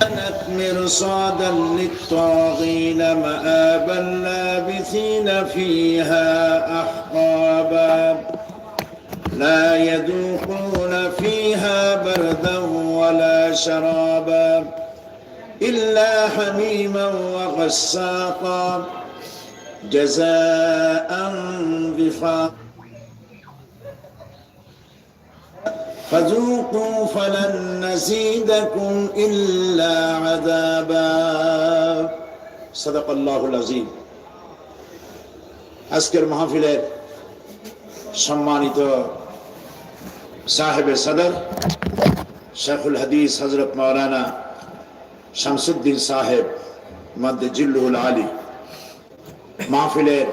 كانت مرصادا للطاغين مآبا لابثين فيها أحقابا. لا يذوقون فيها بردا ولا شرابا إلا حميما وغساقا. جزاء وفاقا فذوقوا فلن نزيدكم إلا عذابا صدق الله العظيم আজকের মাহফিলের সম্মানিত সাহেবে সদর শেখুল হাদিস হজরত মৌলানা শামসুদ্দিন সাহেব মধ্য জিল্লুল আলী মাহফিলের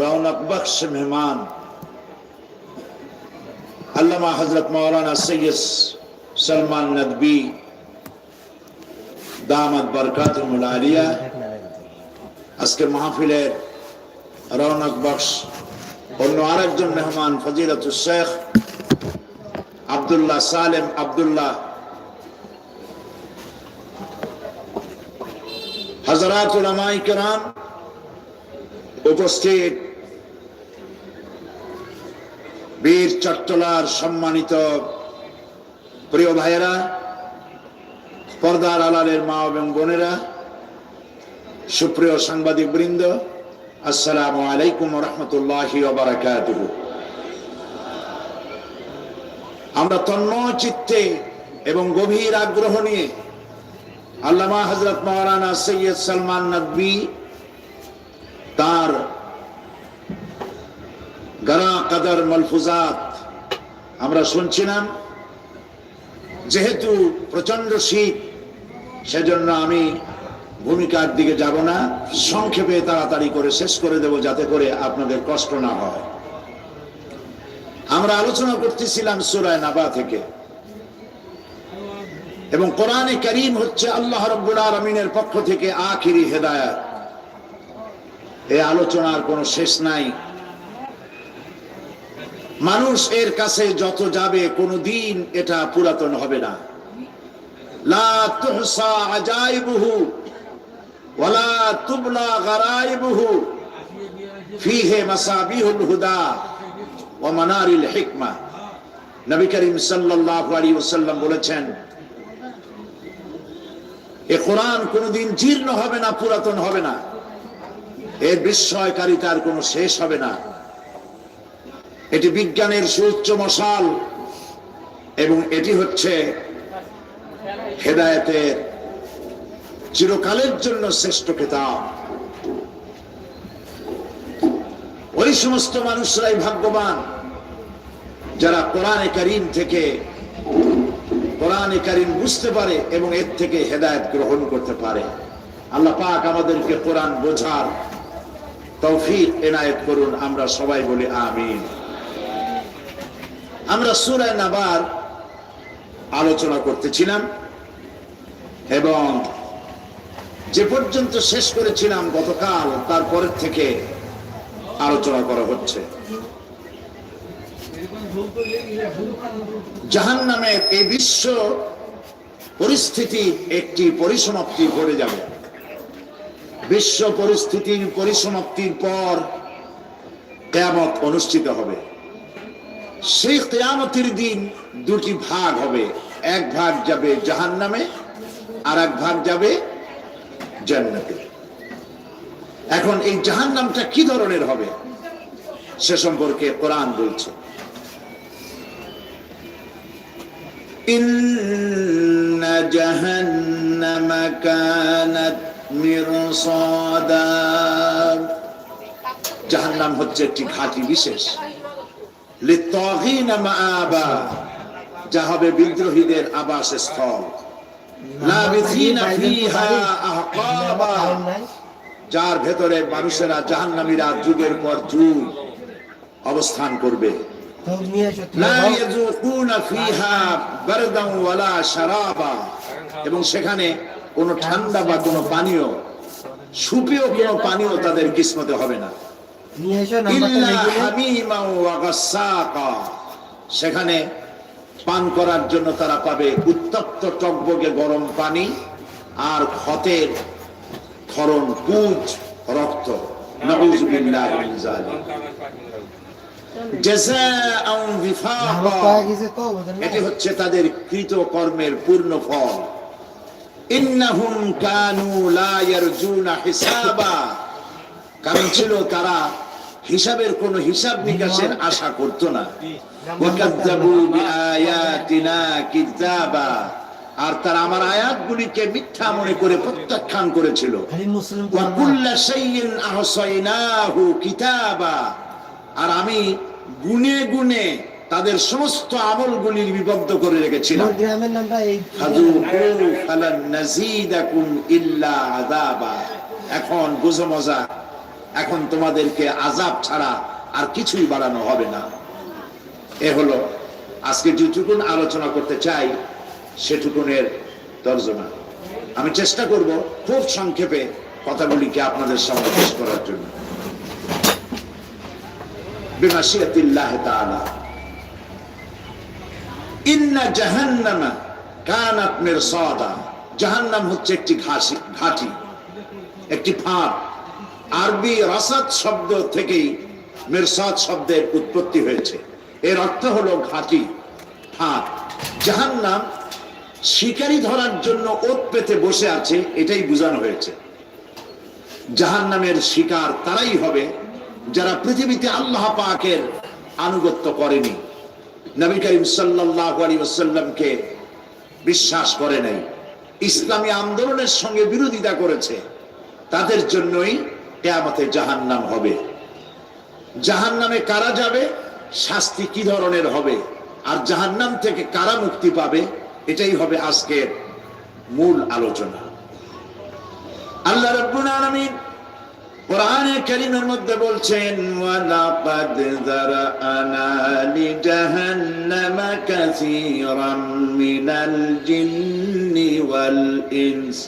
রৌনক বক্স মেহমান আল্লামা হজরত মৌলানা সৈয়দ সলমান নদবী দামদ বরকাতুল আলিয়া আজকের মাহফিলের রৌনক বক্স অন্য আরেকজন মেহমান ফজিলতুল শেখ আব্দুল্লাহ সালেম আব্দুল্লাহ হজরত উলামাই কেরাম উপস্থিত বীর চট্টলার সম্মানিত প্রিয় ভাইয়েরা, পর্দার আলালের মা এবং বোনেরা, সুপ্রিয় সাংবাদিক বৃন্দ আসসালামু আলাইকুম রহমতুল্লাহ আমরা তন্ময় চিত্তে এবং গভীর আগ্রহ নিয়ে আল্লামা হজরত মহারানা সৈয়দ সালমান নকবি তার কাদার মলফুজাত। আমরা শুনছিলাম, যেহেতু প্রচণ্ড শীত, সেজন্য আমি ভূমিকার দিকে যাব না। সংক্ষেপে তাড়াতাড়ি করে শেষ করে দেব যাতে করে আপনাদের কষ্ট না হয়। আমরা আলোচনা করতেছিলাম সুরায় নাবা থেকে। এবং কোরআনে করিম হচ্ছে আল্লাহ রব্বুল আলমিনের পক্ষ থেকে আখিরি হেদায়াত। এই আলোচনার কোনো শেষ নাই। মানুষ এর কাছে যত যাবে কোনো দিন এটা পুরাতন হবে না। নবী বলেছেন, এ কোরআন কোনোদিন জীর্ণ হবে না, পুরাতন হবে না। এর বিস্ময়কারিতার কোনো শেষ হবে না। এটি বিজ্ঞানের সুউচ্চ মশাল এবং এটি হচ্ছে হেদায়তের চিরকালের জন্য শ্রেষ্ঠ খেতাব ওই সমস্ত মানুষরাই ভাগ্যবান, যারা কোরআনে করিম থেকে, কোরআনে করিম বুঝতে পারে এবং এর থেকে হেদায়ত গ্রহণ করতে পারে। আল্লাহ পাক আমাদেরকে কোরআন বোঝার তৌফিক এনায়েত করুন, আমরা সবাই বলি আমিন। আমরা সুরায় নাবার আলোচনা করতেছিলাম এবং যে পর্যন্ত শেষ করেছিলাম গতকাল তারপরের থেকে আলোচনা করা হচ্ছে। জাহান নামের এই বিশ্ব পরিস্থিতি একটি পরিসমাপ্তি ঘটে যাবে। বিশ্ব পরিস্থিতির পরিসমাপ্তির পর কেয়ামত অনুষ্ঠিত হবে। সেই কেয়ামতির দিন দুটি ভাগ হবে এক ভাগ যাবে জাহান নামে আর এক ভাগ যাবে জান্নাতে এখন এই জাহান নামটা কি ধরনের হবে সে সম্পর্কে কোরআন বলছে إن جهنم كانت مرصادا জাহান্নাম হচ্ছে একটি ঘাটি বিশেষ লিত্তাগিনা মাআবা যা হবে বিদ্রোহীদের আবাস স্থল লাবিথিনা ফিহা আহকাবা, যার ভেতরে মানুষেরা জাহান্নামীরা যুগের পর যুগ অবস্থান করবে। এবং সেখানে কোনো ঠান্ডা বা কোনো পানীয়, সুপেয় কোনো পানীয় তাদের কিসমতে হবে না। নিয়ে এসো। সেখানে পান করার জন্য তারা পাবে উত্তপ্ত টকবগে গরম পানি আর ক্ষতের ক্ষরণ পুজ রক্ত? এটি হচ্ছে তাদের কৃত কর্মের পূর্ণ ফল। ইন্নাহুম কানু লা হিসাবা। কারণ ছিল তারা হিসাবের কোন হিসাব নিকাশের আশা করত না। আর তারা আমার আয়াতগুলিকে মিথ্যা মনে করে প্রত্যাখ্যান করেছিল। আর আমি গুনে গুনে তাদের সমস্ত আমলগুলি বিবদ্ধ করে রেখেছিলাম। গ্রামের নামটা এই এখন বুঝো মজা। এখন তোমাদেরকে আযাব ছাড়া আর কিছুই বাড়ানো হবে না। এ হলো আজকে যেটুকুন আলোচনা করতে চাই, সেটুকুনের তর্জমা। আমি চেষ্টা করব খুব সংক্ষেপে কথাগুলিকে আপনাদের সামনে পেশ করার জন্য। জাহান্নামা হচ্ছে একটি ঘাসি ঘাটি, একটি ফাঁদ। আরবি রাসাদ শব্দ থেকেই মিরসাদ শব্দের উৎপত্তি হয়েছে। এর অর্থ হলো ঘাঁটি ঘাটি ফাঁদ জাহান্নাম শিকারি ধরার জন্য ওত পেতে বসে আছে, এটাই বোঝানো হয়েছে। জাহান্নামের শিকার তারাই হবে যারা পৃথিবীতে আল্লাহ পাকের আনুগত্য করেনি। নবী করিম সাল্লাল্লাহু আলাইহি ওয়াসাল্লামকে বিশ্বাস করে নাই। ইসলামী আন্দোলনের সঙ্গে বিরোধিতা করেছে। তাদের জন্যই কেয়ামতে জাহান্নাম হবে। জাহান্নামে কারা যাবে? শাস্তি কি ধরনের হবে? আর জাহান্নাম থেকে কারা মুক্তি পাবে? এটাই হবে আজকের মূল আলোচনা। আল্লাহ রাব্বুল মধ্যে বলছেন, ওয়ালাকাদ জিন্নি ওয়াল ইনস।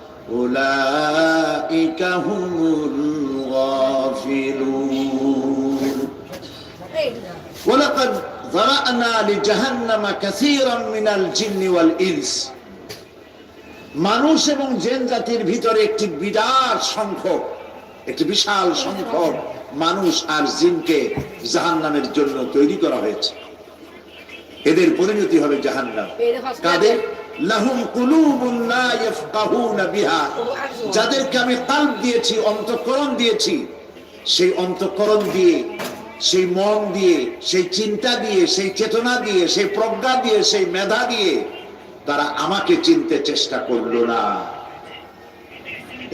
أولئك هم الغافلون ولقد ذرأنا لجهنم كثيرا من الجن والإنس মানুষ এবং জেন জাতির ভিতরে একটি বিরাট সংখ্যক একটি বিশাল সংখ্যক মানুষ আর জিনকে জাহান্নামের জন্য তৈরি করা হয়েছে এদের পরিণতি হবে জাহান্নাম কাদের যাদেরকে আমি দিয়েছি দিয়েছি, সেই দিয়ে, সেই মন দিয়ে, সেই চিন্তা দিয়ে, সেই চেতনা দিয়ে, সেই প্রজ্ঞা দিয়ে, সেই মেধা দিয়ে তারা আমাকে চিনতে চেষ্টা করল না।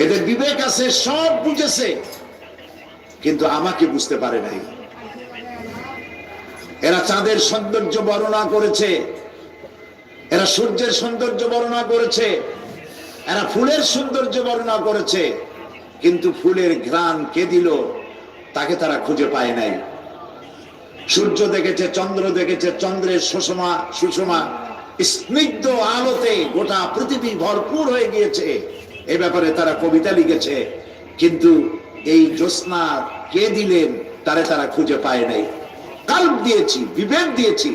এদের বিবেক আছে, সব বুঝেছে, কিন্তু আমাকে বুঝতে পারে নাই। এরা চাঁদের সৌন্দর্য বর্ণনা করেছে। এরা সূর্যের সৌন্দর্য বর্ণনা করেছে। এরা ফুলের সৌন্দর্য বর্ণনা করেছে। কিন্তু ফুলের ঘ্রাণ কে দিল, তাকে তারা খুঁজে পায় নাই। সূর্য দেখেছে, চন্দ্র দেখেছে, চন্দ্রের সুষমা সুষমা স্নিগ্ধ আলোতে গোটা পৃথিবী ভরপুর হয়ে গিয়েছে। এ ব্যাপারে তারা কবিতা লিখেছে, কিন্তু এই জ্যোৎস্না কে দিলেন, তারে তারা খুঁজে পায় নাই। কাল্প দিয়েছি, বিবেক দিয়েছি,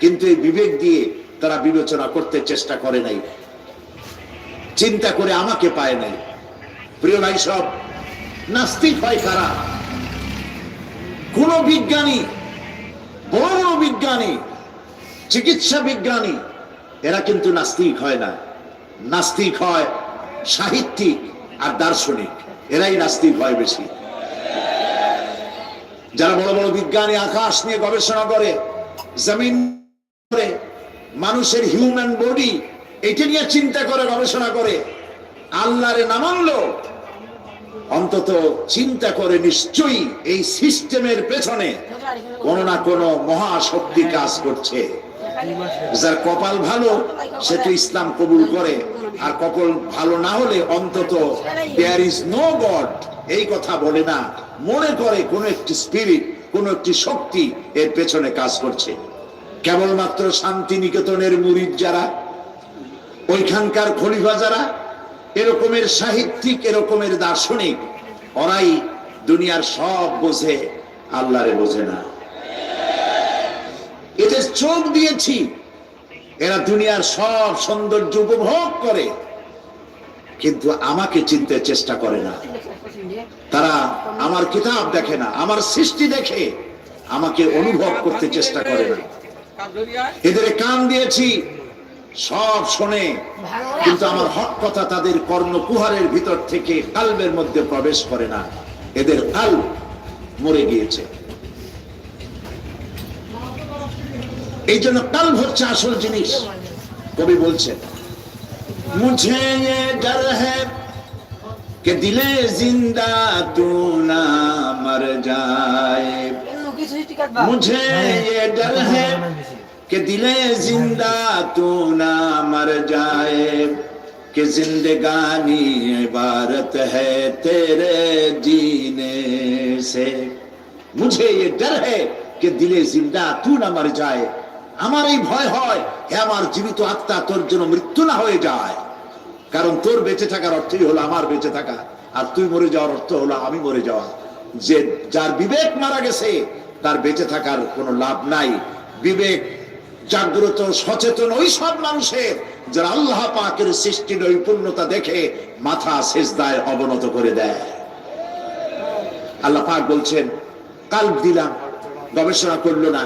কিন্তু এই বিবেক দিয়ে তারা বিবেচনা করতে চেষ্টা করে নাই। চিন্তা করে আমাকে পায় নাই। প্রিয় ভাই সব, নাস্তিক হয় কারা? কোন বিজ্ঞানী, বড় বিজ্ঞানী, চিকিৎসা বিজ্ঞানী, এরা কিন্তু নাস্তিক হয় না। নাস্তিক হয় সাহিত্যিক আর দার্শনিক। এরাই নাস্তিক হয় বেশি। যারা বড় বড় বিজ্ঞানী আকাশ নিয়ে গবেষণা করে, জমিন করে মানুষের হিউম্যান বডি এটা নিয়ে চিন্তা করে, গবেষণা করে। আল্লাহরে না মানলো অন্তত চিন্তা করে নিশ্চয়ই এই সিস্টেমের পেছনে কোনো না কোনো মহাশক্তি কাজ করছে। যার কপাল ভালো, সে তো ইসলাম কবুল করে। আর কপাল ভালো না হলে অন্তত দেয়ার ইজ নো গড এই কথা বলে না। মনে করে কোনো একটি স্পিরিট কোনো একটি শক্তি এর পেছনে কাজ করছে। কেবলমাত্র শান্তিনিকেতনের মুরিদ যারা, ওইখানকার খলিফা যারা, এরকমের সাহিত্যিক, এরকমের দার্শনিক, ওরাই দুনিয়ার সব বোঝে, আল্লাহরে বোঝে না। এদের চোখ দিয়েছি, এরা দুনিয়ার সব সৌন্দর্য উপভোগ করে, কিন্তু আমাকে চিনতে চেষ্টা করে না। তারা আমার কিতাব দেখে না, আমার সৃষ্টি দেখে, আমাকে অনুভব করতে চেষ্টা করে না। এদের কান দিয়েছি সব শোনে। কিন্তু আমার হক কথা তাদের কর্ণকুহারের ভিতর থেকে কালবের মধ্যে প্রবেশ করে না। এদের কাল মরে গিয়েছে। এই জন্য কাল হচ্ছে আসল জিনিস কবি বলছেন। মুছে ডর হ্যাঁ কে দিলে জিন্দা তু না মর যায়। मुझे ये डर है कि दिले जिंदा तू ना मर जाए कि जिंदगानी इबारत है तेरे जीने से मुझे ये डर है कि दिले जिंदा तू ना मर जाए আমার এই ভয় হয় হে আমার জীবিত আত্মা তোর জন্য মৃত্যু না হয়ে যায় কারণ তোর বেঁচে থাকার অর্থই হলো আমার বেঁচে থাকা আর তুই মরে যাওয়ার অর্থ হলো আমি মরে যাওয়া যে যার বিবেক মারা গেছে তার বেঁচে থাকার কোনো লাভ নাই। বিবেক, জাগ্রত, সচেতন ওই সব মানুষের যারা আল্লাহ পাকের সৃষ্টি নৈপুণ্যতা দেখে মাথা শেষদায় অবনত করে দেয়। আল্লাহ পাক বলছেন কাল দিলাম, গবেষণা করল না,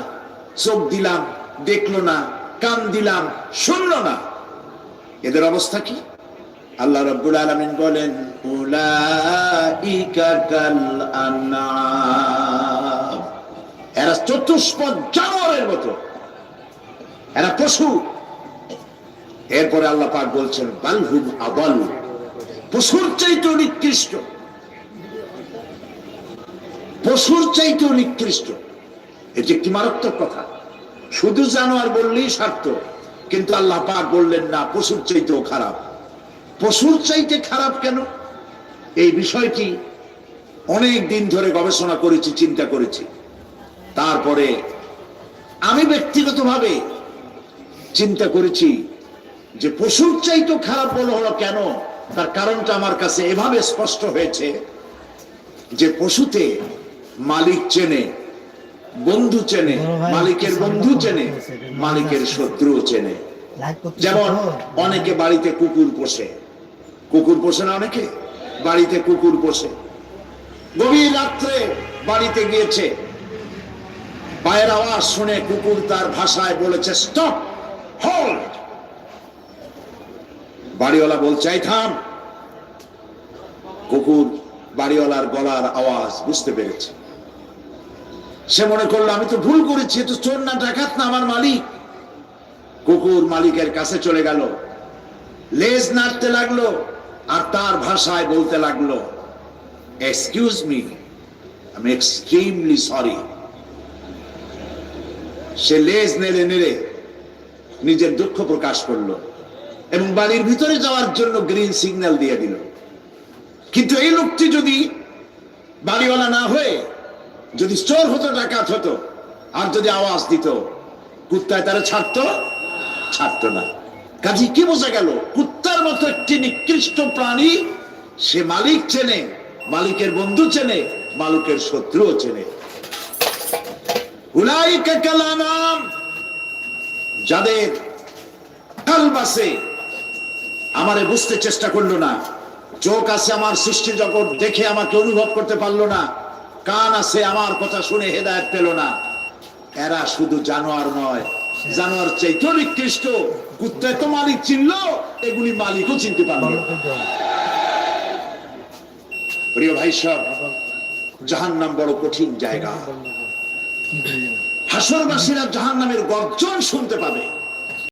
চোখ দিলাম, দেখল না, কান দিলাম, শুনলো না। এদের অবস্থা কি? আল্লাহ রব্বুল আলমিন বলেন, উলাইকা কাল আনআম। এরা চতুষ্পদ জানোয়ারের মতো। এরা পশু। এরপরে আল্লাহ পাক বলছেন বালহুম আবাল পশুর চাইতেও নিকৃষ্ট। পশুর চাইতেও নিকৃষ্ট। এটি একটি মারাত্মক কথা। শুধু জানোয়ার বললেই স্বার্থ কিন্তু আল্লাহ পাক বললেন, না, পশুর চাইতেও খারাপ। পশুর চাইতে খারাপ কেন? এই বিষয়টি অনেক দিন ধরে গবেষণা করেছি, চিন্তা করেছি। তারপরে আমি ব্যক্তিগতভাবে চিন্তা করেছি যে পশুর চাইতেও খারাপ বলা হলো কেন? তার কারণটা আমার কাছে এভাবে স্পষ্ট হয়েছে যে পশুতে মালিক চেনে বন্ধু চেনে মালিকের বন্ধু চেনে মালিকের শত্রু চেনে। যেমন অনেকে বাড়িতে কুকুর পোষে। কুকুর পোষে না অনেকে? বাড়িতে কুকুর পোষে। গভীর রাত্রে বাড়িতে গিয়েছে। পায়ের আওয়াজ শুনে কুকুর তার ভাষায় বলেছে স্টপ হোল্ড বাড়িওয়ালা বলছে, "এই থাম! কুকুর বাড়িওয়ালার গলার আওয়াজ বুঝতে পেরেছে। সে মনে করল, আমি তো ভুল করেছি তো চোর না, ডাকাত না, আমার মালিক। কুকুর মালিকের কাছে চলে গেল, লেজ নাড়তে লাগল আর তার ভাষায় বলতে লাগল এক্সকিউজ মি আমি এক্সট্রিমলি সরি সে লেজ নেড়ে নেড়ে নিজের দুঃখ প্রকাশ করল এবং বাড়ির ভিতরে যাওয়ার জন্য গ্রিন সিগন্যাল দিয়ে দিল। কিন্তু এই লোকটি যদি বাড়িওয়ালা না হয়ে যদি চোর হতো, ডাকাত হতো, আর যদি আওয়াজ দিত, কুত্তায় তারা ছাড়তো? ছাড়তো না। কাজে কি বোঝা গেল? কুত্তার মতো একটি নিকৃষ্ট প্রাণী সে মালিক চেনে, মালিকের বন্ধু চেনে, মালিকের শত্রুও চেনে। যাদের কালবাসে আমারে বুঝতে চেষ্টা করল না, চোখ আছে আমার সৃষ্টি জগৎ দেখে আমাকে অনুভব করতে পারল না, কান আছে আমার কথা শুনে হেদায়ত পেল না। এরা শুধু জানোয়ার নয়, জানোয়ার চাইতেও নিকৃষ্ট, কুত্তায় তো মালিক চিনলো, এগুলি মালিকও চিনতে পারল প্রিয় ভাই সব জাহান নাম বড় কঠিন জায়গা। হাসরবাসীরা জাহান নামের গর্জন শুনতে পাবে।